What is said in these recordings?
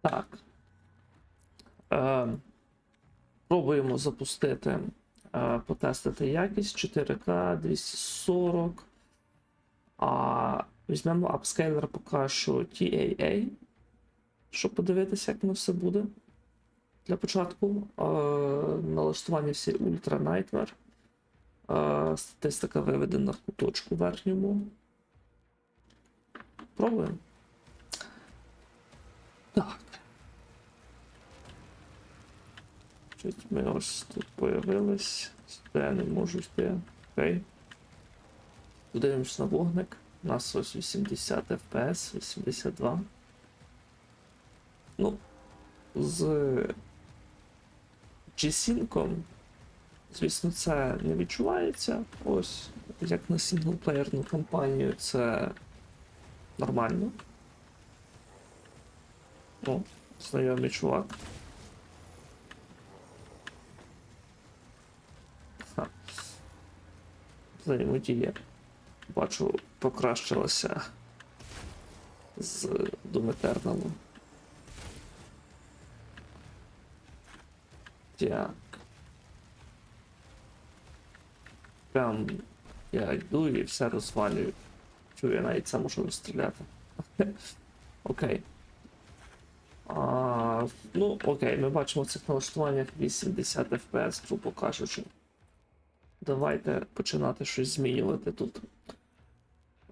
Так. Е, пробуємо запустити, е, потестити якість 4К 240. А візьмемо апскейлер поки що TAA, щоб подивитися, як воно все буде. Для початку е, налаштування всі Ultra Nightmare. Е, статистика виведена в куточку верхньому. Пробуємо. Щось ми ось тут появились. Сюди я не можу йти. Окей. Подивимось на вогник. У нас ось 80 FPS, 82. Ну, з G-Sync, звісно, це не відчувається. Ось, як на синглплеєрну кампанію, це нормально. О, знайомий чувак. Взаємодія. Бачу, покращилася з Doom Так. Прям я йду і все розвалюю. Чую, я навіть сам можу розстріляти. Окей. А, ну, окей, ми бачимо цих налаштуваннях 80 FPS, грубо кажучи. Давайте починати щось змінювати тут.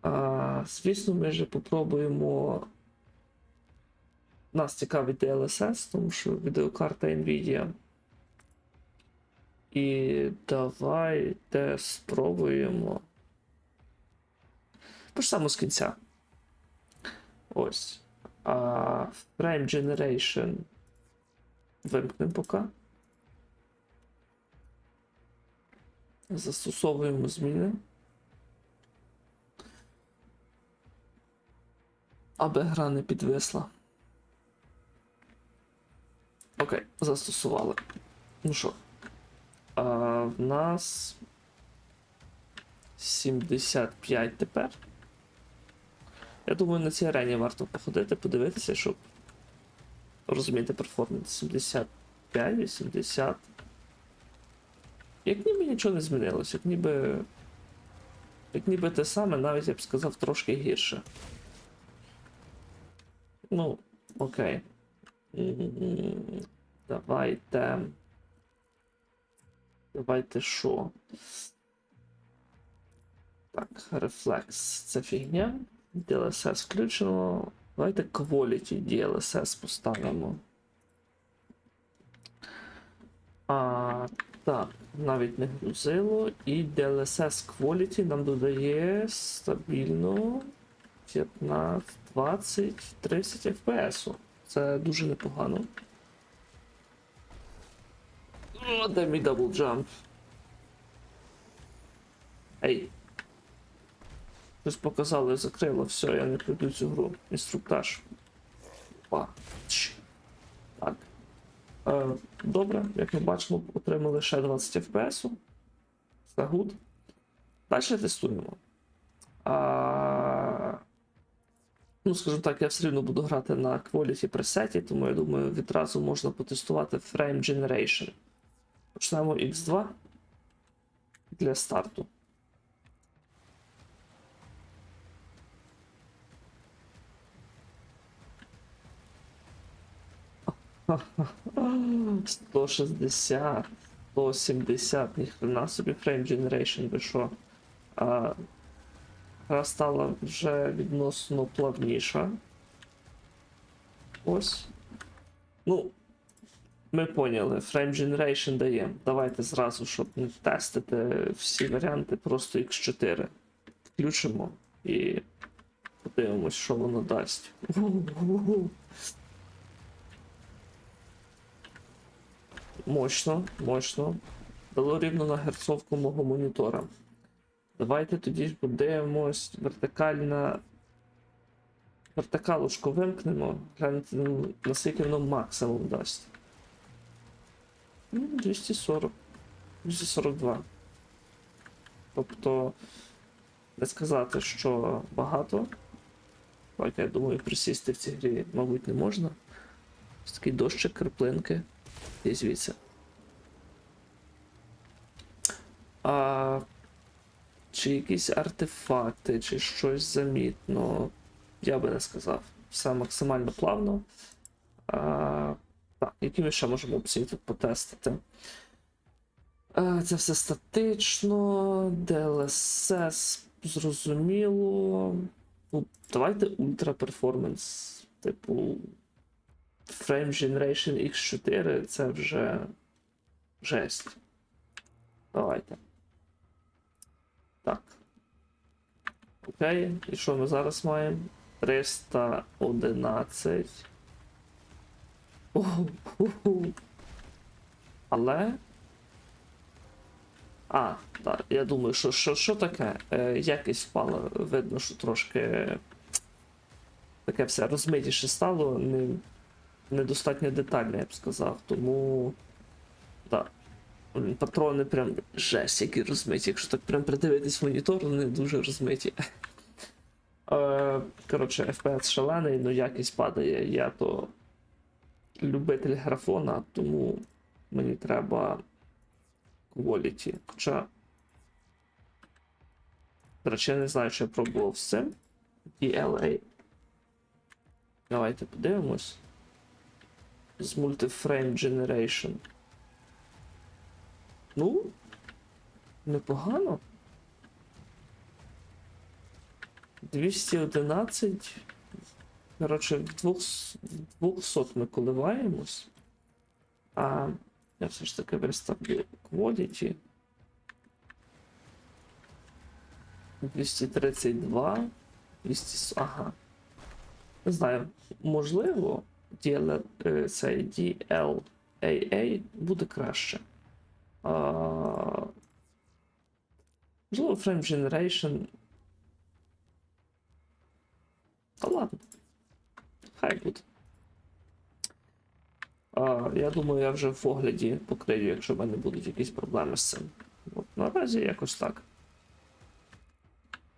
А, звісно, ми же попробуємо. Нас цікавить DLSS, тому що відеокарта Nvidia. І давайте спробуємо. Почнемо з кінця. Ось. А, Frame Generation. Вимкнемо поки. Застосовуємо зміни. Аби гра не підвисла. Окей, застосували. Ну що? А, в нас 75 тепер. Я думаю, на цій арені варто походити, подивитися, щоб розуміти перформанс 75, 80. Як ніби нічого не змінилось, як ніби. Як ніби те саме, навіть я б сказав трошки гірше. Ну, окей. Давайте. Давайте що? Так, рефлекс це фігня. DLSS включено. Давайте Quality DLSS поставимо. А, так, навіть не грузило. І DLSS Quality нам додає стабільно 15, 20, 30 FPS. Це дуже непогано. О, дай мій дабл джамп. Ей. Щось показали, закрило, все, я не пройду цю гру. Інструктаж. Опа. Чш. Е, добре, як ми бачимо, отримали ще 20 FPS. Це гуд. Далі тестуємо. А... Ну, скажімо так, я все рівно буду грати на Quality пресеті, тому я думаю, відразу можна потестувати Frame Generation. Почнемо X2 для старту. Сто шістдесят, сто сімдесят, ніхрена собі Frame Generation, ви що? А, гра стала вже відносно плавніша. Ось. Ну, ми поняли, Frame Generation дає. Давайте зразу, щоб не тестити всі варіанти, просто X4 включимо і подивимось, що воно дасть. Мощно, мощно. Дало рівно на герцовку мого монітора. Давайте тоді ж подивимось вертикальна. Вертикалушку вимкнемо, гляньте, ну, наскільки воно максимум дасть. Ну, 240. 242. Тобто, не сказати, що багато. Так, я думаю, присісти в цій грі, мабуть, не можна. Ось Такий дощик, краплинки. І. А, чи якісь артефакти, чи щось замітно. Я би не сказав. Все максимально плавно. А, так, які ми ще можемо опції тут потестити? А, це все статично, DLSS зрозуміло. Ну, давайте Ultra Performance. Типу. Frame Generation X4 це вже жесть. Давайте. Так. Окей, і що ми зараз маємо? 311. Уху. Але. А, так, я думаю, що, що, що таке? Е, якість впала. Видно, що трошки таке все розмитіше стало, не, недостатньо детальне, я б сказав. Тому. Так. Патрони прям жесть, які розмиті. Якщо так прям придивитись монітор, вони дуже розмиті. Е, Коротше, FPS шалений, але якість падає. Я то любитель графона, тому мені треба quality. Хоча. До речі, я не знаю, що я пробував з цим. DLA. Давайте подивимось. З Multiframe Generation. Ну, непогано. 211. Коротше, в 200, 200 ми коливаємось. А я все ж таки виставлю quality. 232. 200, ага. Не знаю, можливо, DL, е, цей DLAA буде краще. А, можливо, Frame Generation. Та ладно. Хай буде. А, я думаю, я вже в огляді покрию, якщо в мене будуть якісь проблеми з цим. От, наразі якось так.